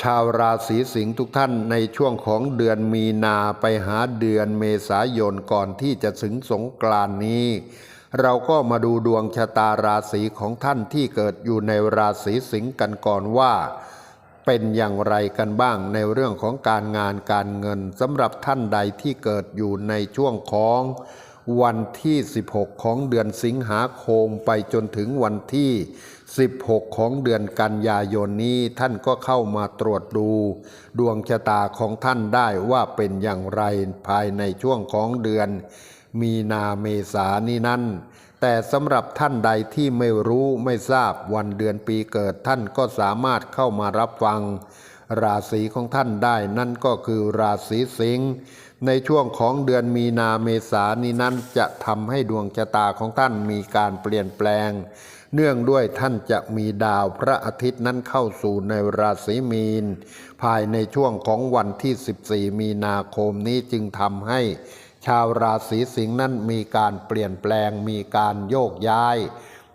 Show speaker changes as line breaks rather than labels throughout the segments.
ชาวราศีสิงห์ทุกท่านในช่วงของเดือนมีนาไปหาเดือนเมษายนก่อนที่จะถึงสงกรานนี้ เราก็มาดูดวงชะตาราศีของท่านที่เกิดอยู่ในราศีสิงห์กันก่อนว่า เป็นอย่างไรกันบ้างในเรื่องของการงานการเงินสำหรับท่านใดที่เกิดอยู่ในช่วงของ วันที่ 16 ของเดือนสิงหาคมไปจนถึงวันที่ 16 ของเดือนกันยายนนี้ท่านก็เข้ามาตรวจดู ดวงชะตาของท่านได้ว่าเป็นอย่างไรภายในช่วงของเดือน มีนาเมษานี้นั้น แต่สำหรับท่านใดที่ไม่รู้ไม่ทราบวันเดือนปีเกิดท่านก็สามารถเข้ามารับฟัง ราศีของท่านได้นั่นก็คือราศีสิงห์ ในช่วงของเดือนมีนาเมษานี้นั้นจะทำให้ดวงชะตาของท่านมีการเปลี่ยนแปลง เนื่องด้วยท่านจะมีดาวพระอาทิตย์นั้นเข้าสู่ในราศีมีน ภายในช่วงของวันที่ 14 มีนาคมนี้จึงทำให้ชาวราศีสิงห์นั้นมีการเปลี่ยนแปลง มีการโยกย้าย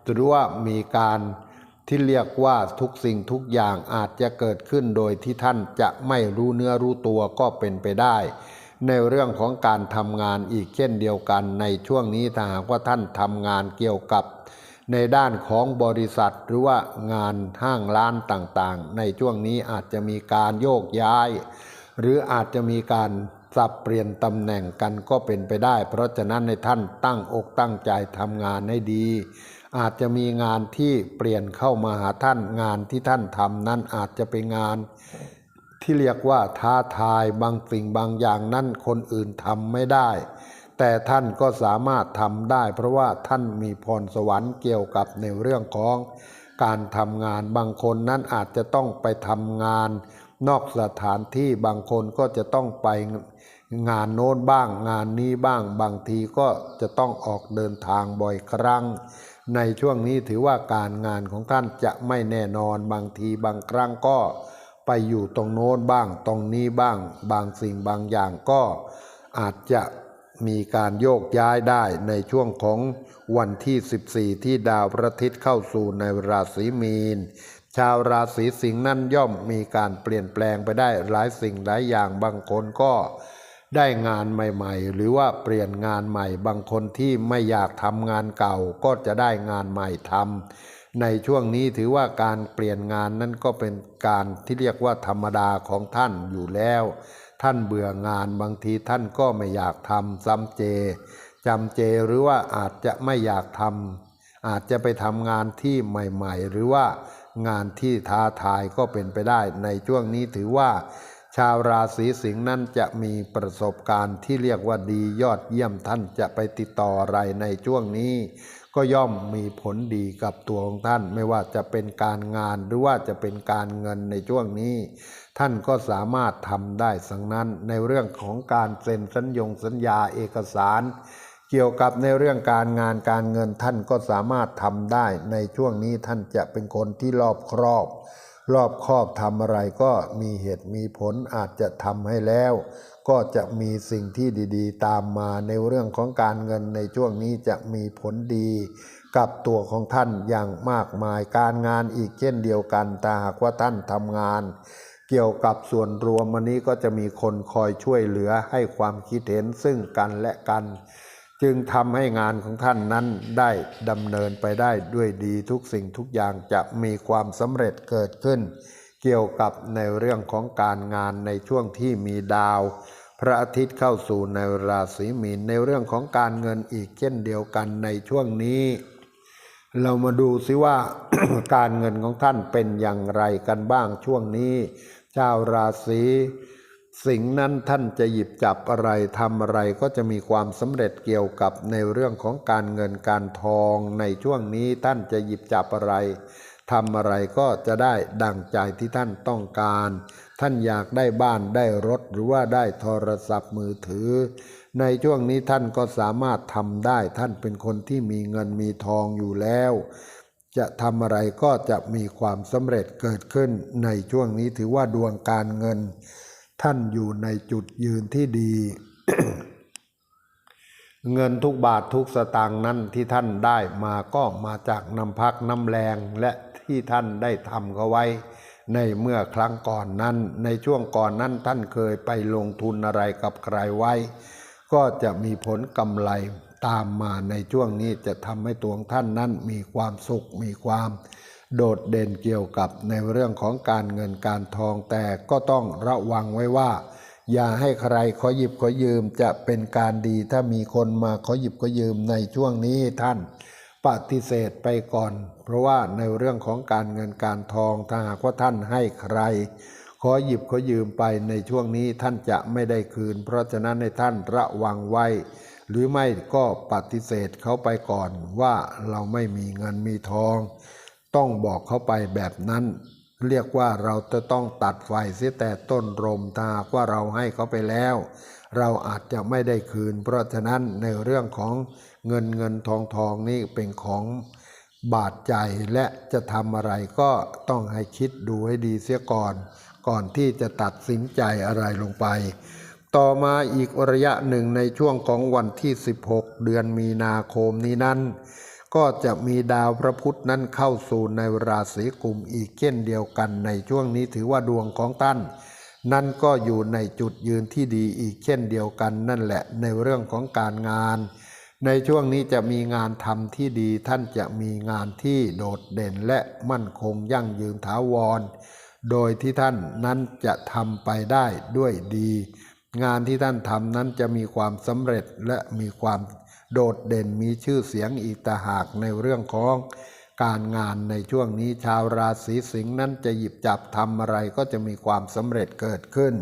หรือว่ามีการที่เรียกว่าทุกสิ่งทุกอย่างอาจจะเกิดขึ้นโดยที่ท่านจะไม่รู้เนื้อรู้ตัวก็เป็นไปได้ ในเรื่องของการทำงานอีกเช่นเดียวกันในช่วงนี้ถ้าหากว่าท่านทำงานเกี่ยวกับ ในด้านของบริษัทหรือว่างานห้างร้านต่างๆ ในช่วงนี้อาจจะมีการโยกย้าย หรืออาจจะมีการสับเปลี่ยนตำแหน่งกันก็เป็นไปได้ เพราะฉะนั้นในท่านตั้งอกตั้งใจทำงานให้ดี อาจจะมีงานที่เปลี่ยนเข้ามาหาท่านงานที่ท่านทำนั้นอาจจะเป็นงาน ที่เรียกว่าท้าทายบางสิ่งบางอย่างนั่นคนอื่นทำไม่ได้ แต่ท่านก็สามารถทำได้ เพราะว่าท่านมีพรสวรรค์เกี่ยวกับในเรื่องของการทำงานบางคนนั้นอาจจะต้องไปทำงาน นอกสถานที่บางคนก็จะต้องไปงานโน้นบ้าง งานนี้บ้างบางทีก็จะต้องออกเดินทางบ่อยครั้ง ในช่วงนี้ถือว่าการงานของท่านจะไม่แน่นอนบางทีบางครั้งก็ ไปอยู่ตรงโน้นบ้างตรงนี้บ้าง บางสิ่งบางอย่างก็อาจจะมีการโยกย้ายได้ในช่วงของวันที่ 14 ที่ดาวพระอาทิตย์เข้าสู่ในราศีมีน ชาวราศีสิงห์นั่นย่อมมีการเปลี่ยนแปลงไปได้หลายสิ่งหลายอย่างบางคนก็ได้งานใหม่ๆ หรือว่าเปลี่ยนงานใหม่ บางคนที่ไม่อยากทำงานเก่าก็จะได้งานใหม่ทำ ในช่วงนี้ถือว่าการเปลี่ยนงานนั้นก็เป็นการที่เรียกว่าธรรมดาของท่านอยู่แล้ว ท่านเบื่องานบางทีท่านก็ไม่อยากทำซ้ำเจจำเจหรือว่าอาจจะไม่อยากทำอาจจะไปทำงานที่ใหม่ ๆ หรือว่างานที่ท้าทายก็เป็นไปได้ ในช่วงนี้ถือว่า ชาวราศีสิงห์นั้นจะมีประสบการณ์ที่เรียกว่าดียอดเยี่ยมท่านจะไปติดต่ออะไรในช่วงนี้ ก็ย่อมมีผลดีกับตัวของท่าน ไม่ว่าจะเป็นการงานหรือว่าจะเป็นการเงินในช่วงนี้ ท่านก็สามารถทำได้สังนั้นในเรื่องของการเซ็นสัญญงสัญญาเอกสาร เกี่ยวกับในเรื่องการงานการเงินท่านก็สามารถทำได้ในช่วงนี้ท่านจะเป็นคนที่รอบครอบ รอบครอบทำอะไรก็มีเหตุมีผลอาจจะทำให้แล้ว ก็จะมีสิ่งที่ดีๆ ตามมาในเรื่องของการเงินในช่วงนี้จะมีผลดี กับตัวของท่านอย่างมากมายการงานอีกเช่นเดียวกันถ้าหากว่าท่านทำงาน เกี่ยวกับส่วนรวมวันนี้ก็จะมีคนคอยช่วยเหลือให้ความคิดเห็นซึ่งกันและกัน จึงทำให้งานของท่านนั้นได้ดำเนินไปได้ด้วยดีทุกสิ่งทุกอย่างจะมีความสำเร็จเกิดขึ้น เกี่ยวกับในเรื่องของการงานในช่วงที่มีดาว พระอาทิตย์เข้าสู่ในราศีมีนในเรื่องของการเงินอีกเช่นเดียวกันในช่วงนี้ เรามาดูซิว่าการเงินของท่านเป็นอย่างไรกันบ้างช่วงนี้ เจ้าราศี สิ่งนั้นท่านจะหยิบจับอะไรทำอะไรก็จะมีความสำเร็จเกี่ยวกับในเรื่องของการเงินการทองในช่วงนี้ท่านจะหยิบจับอะไรทำอะไรก็จะได้ดังใจที่ท่านต้องการ ท่านอยากได้บ้านได้รถหรือว่าได้โทรศัพท์มือถือ ในช่วงนี้ท่านก็สามารถทำได้ ท่านเป็นคนที่มีเงินมีทองอยู่แล้ว จะทำอะไรก็จะมีความสำเร็จเกิดขึ้นในช่วงนี้ถือว่าดวงการเงิน ท่านอยู่ในจุดยืนที่ดี เงินทุกบาททุกสตางค์นั้นที่ท่านได้มาก็มาจากน้ำพักน้ำแรงและที่ท่านได้ทำเขาไว้ ในเมื่อครั้งก่อนนั้น ในช่วงก่อนนั้นท่านเคยไปลงทุนอะไรกับใครไว้ ก็จะมีผลกำไรตามมาในช่วงนี้จะทำให้ตัวท่านนั้นมีความสุขมีความ โดดเด่นเกี่ยวกับในเรื่องของการเงินการทองแต่ก็ต้องระวังไว้ว่า อย่าให้ใครขอหยิบขอยืมจะเป็นการดีถ้ามีคนมาขอหยิบขอยืมในช่วงนี้ท่านปฏิเสธไปก่อน เพราะว่าในเรื่องของการเงินการทองถ้าหากว่าท่านให้ใคร ขอหยิบขอยืมไปในช่วงนี้ท่านจะไม่ได้คืน เพราะฉะนั้นในท่านระวังไว้ หรือไม่ก็ปฏิเสธเขาไปก่อนว่าเราไม่มีเงินมีทอง ต้องบอกเขาไปแบบนั้น เรียกว่าเราจะต้องตัดไฟเสียแต่ต้นรมถ้าว่าเราให้เขาไปแล้ว เราอาจจะไม่ได้คืน เพราะฉะนั้นในเรื่องของเงินเงินทองทองนี่เป็นของบาดใจและจะทำอะไรก็ต้องให้คิดดูให้ดีเสียก่อน ก่อนที่จะตัดสินใจอะไรลงไป ต่อมาอีกระยะหนึ่งในช่วงของวันที่ 16 เดือนมีนาคมนี้นั้น ก็จะมีดาวพระพุธนั้นเข้าสู่ในราศีกุมอีกเช่นเดียวกันในช่วงนี้ถือว่าดวงของท่าน นั่นก็อยู่ในจุดยืนที่ดีอีกเช่นเดียวกันนั่นแหละในเรื่องของการงาน ในช่วงนี้จะมีงานทำที่ดีท่านจะมีงานที่โดดเด่นและมั่นคงยั่งยืนถาวร โดยที่ท่านนั้นจะทำไปได้ด้วยดี งานที่ท่านทำนั้นจะมีความสำเร็จและมีความ โดดเด่นมีชื่อเสียงอีกต่หากในเรื่องของการงานในช่วงนี้ชาวราศีสิงห์นั้นจะหยิบจับทำอะไรก็จะมีความสำเร็จเกิดขึ้น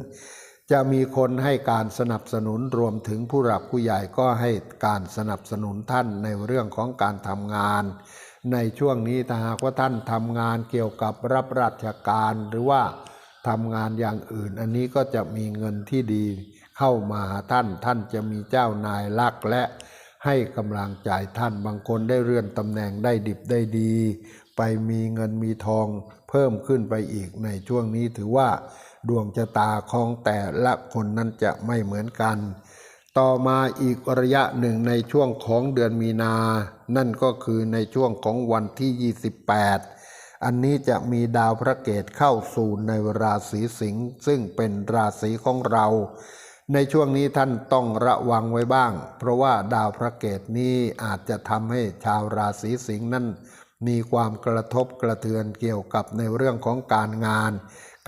จะมีคนให้การสนับสนุนรวมถึงผู้หลักผู้ใหญ่ก็ให้การสนับสนุนท่านในเรื่องของการทำงาน ในช่วงนี้ถ้าหากว่าท่านทำงานเกี่ยวกับรับราชการหรือว่าทำงานอย่างอื่น อันนี้ก็จะมีเงินที่ดีเข้ามาท่านท่านจะมีเจ้านายรักและ ให้กำลังใจท่านบางคนได้เลื่อนตำแหน่งได้ดิบได้ดี ไปมีเงินมีทองเพิ่มขึ้นไปอีกในช่วงนี้ถือว่า ดวงชะตาของแต่ละคนนั้นจะไม่เหมือนกัน ต่อมาอีกระยะหนึ่งในช่วงของเดือนมีนา นั่นก็คือในช่วงของวันที่ 28 อันนี้จะมีดาวพระเกตเข้าสู่ในราศีสิงห์ซึ่งเป็นราศีของเรา ในช่วงนี้ท่านต้องระวังไว้บ้าง เพราะว่าดาวพระเกตนี้อาจจะทำให้ชาวราศีสิงห์นั้น มีความกระทบกระเทือนเกี่ยวกับในเรื่องของการงาน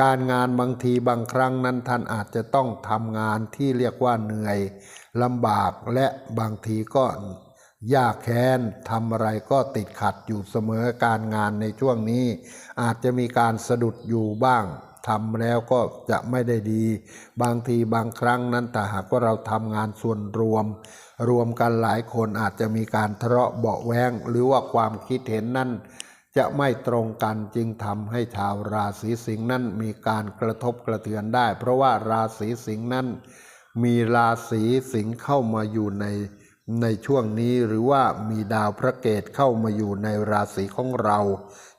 การงานบางทีบางครั้งนั้นท่านอาจจะต้องทำงานที่เรียกว่าเหนื่อยลำบากและบางทีก็ยากแค้นทำอะไรก็ติดขัดอยู่เสมอการงานในช่วงนี้ อาจจะมีการสะดุดอยู่บ้าง ทำแล้วก็จะไม่ได้ดี บางทีบางครั้งนั้นแต่หากว่าเราทำงานส่วนรวม รวมกันหลายคนอาจจะมีการทะเลาะเบาแวงหรือว่าความคิดเห็นนั้นจะไม่ตรงกันจึงทำให้ชาวราศีสิงห์นั้นมีการกระทบกระเทือนได้ เพราะว่าราศีสิงห์นั้นมีราศีสิงห์เข้ามาอยู่ใน ในช่วงนี้หรือว่ามีดาวพระเกตเข้ามาอยู่ในราศีของเรา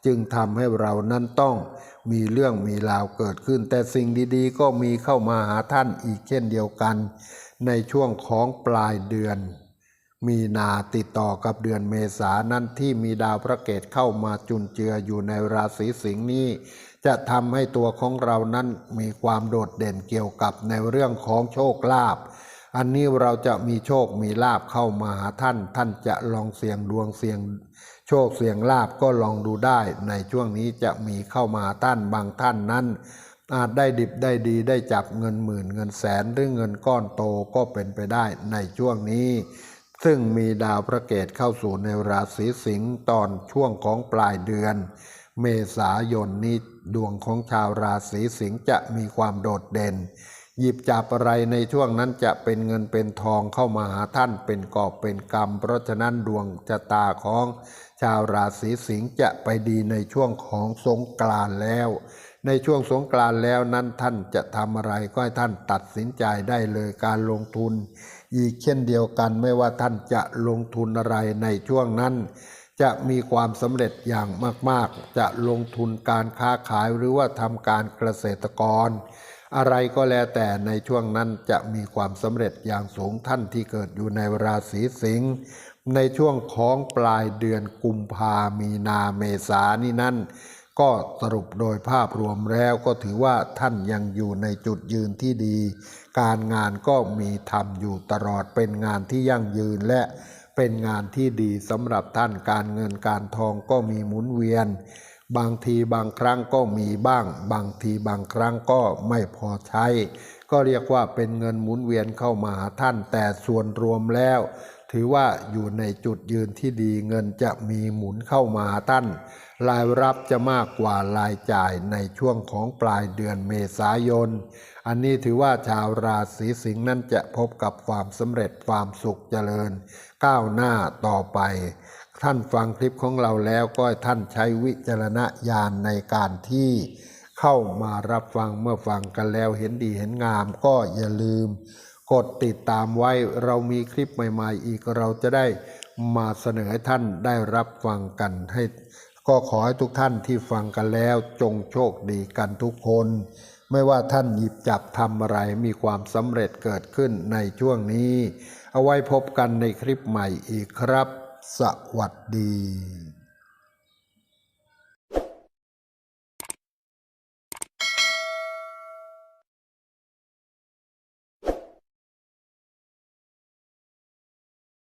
จึงทำให้เรานั้นต้องมีเรื่องมีราวเกิดขึ้น แต่สิ่งดีๆ ก็มีเข้ามาหาท่านอีกเช่นเดียวกัน ในช่วงของปลายเดือน มีนาติดต่อกับเดือนเมษานั้นที่มีดาวพระเกตเข้ามาจุนเจืออยู่ในราศีสิงห์นี้ จะทำให้ตัวของเรานั้นมีความโดดเด่นเกี่ยวกับในเรื่องของโชคลาภ อันนี้เราจะมีโชคมีลาบเข้ามาหาท่าน ท่านจะลองเสี่ยงดวงเสี่ยง โชคเสี่ยงลาบก็ลองดูได้ ในช่วงนี้จะมีเข้ามาท่านบางท่านนั้นอาจได้ดิบได้ดีได้จับเงินหมื่นเงินแสนหรือเงินก้อนโตก็เป็นไปได้ในช่วงนี้ ซึ่งมีดาวพระเกตเข้าสู่ในราศีสิงห์ตอนช่วงของปลายเดือน เมษายนนี้ดวงของชาวราศีสิงห์จะมีความโดดเด่น หยิบจับอะไรในช่วงนั้นจะเป็นเงินเป็นทองเข้ามาหาท่านเป็นกอบเป็นกรรม เพราะฉะนั้นดวงชะตาของชาวราศีสิงห์จะไปดีในช่วงของสงกรานต์แล้ว ในช่วงสงกรานต์แล้วนั้นท่านจะทำอะไรก็ให้ท่านตัดสินใจได้เลยการลงทุน อีกเช่นเดียวกันไม่ว่าท่านจะลงทุนอะไรในช่วงนั้น จะมีความสำเร็จอย่างมาก ๆ จะลงทุนการค้าขายหรือว่าทำการเกษตรกร อะไรก็แล้วแต่ในช่วงนั้นจะมีความสำเร็จอย่างสูงท่านที่เกิดอยู่ในราศีสิงห์ในช่วงของปลายเดือนกุมภามีนาเมษานี่นั่นก็สรุปโดยภาพรวมแล้วก็ถือว่าท่านยังอยู่ในจุดยืนที่ดี การงานก็มีทำอยู่ตลอดเป็นงานที่ยั่งยืนและเป็นงานที่ดีสำหรับท่านการเงินการทองก็มีหมุนเวียน บางทีบางครั้งก็มีบ้าง บางทีบางครั้งก็ไม่พอใช้ ก็เรียกว่าเป็นเงินหมุนเวียนเข้ามาหาท่าน แต่ส่วนรวมแล้ว ถือว่าอยู่ในจุดยืนที่ดีเงินจะมีหมุนเข้ามาหาท่านรายรับจะมากกว่ารายจ่ายในช่วงของปลายเดือนเมษายน อันนี้ถือว่าชาวราศีสิงห์นั้นจะพบกับความสำเร็จความสุขเจริญ ก้าวหน้าต่อไป ท่านฟังคลิปของเราแล้วก็ท่านใช้วิจารณญาณในการที่เข้ามารับฟังเมื่อฟังกันแล้วเห็นดีเห็นงามก็อย่าลืม กดติดตามไว้เรามีคลิปใหม่ๆ อีกเราจะได้มาเสนอให้ท่านได้รับฟังกันให้ ก็ขอให้ทุกท่านที่ฟังกันแล้วจงโชคดีกันทุกคน ไม่ว่าท่านหยิบจับทำอะไรมีความสำเร็จเกิดขึ้นในช่วงนี้ เอาไว้พบกันในคลิปใหม่อีกครับ สวัสดี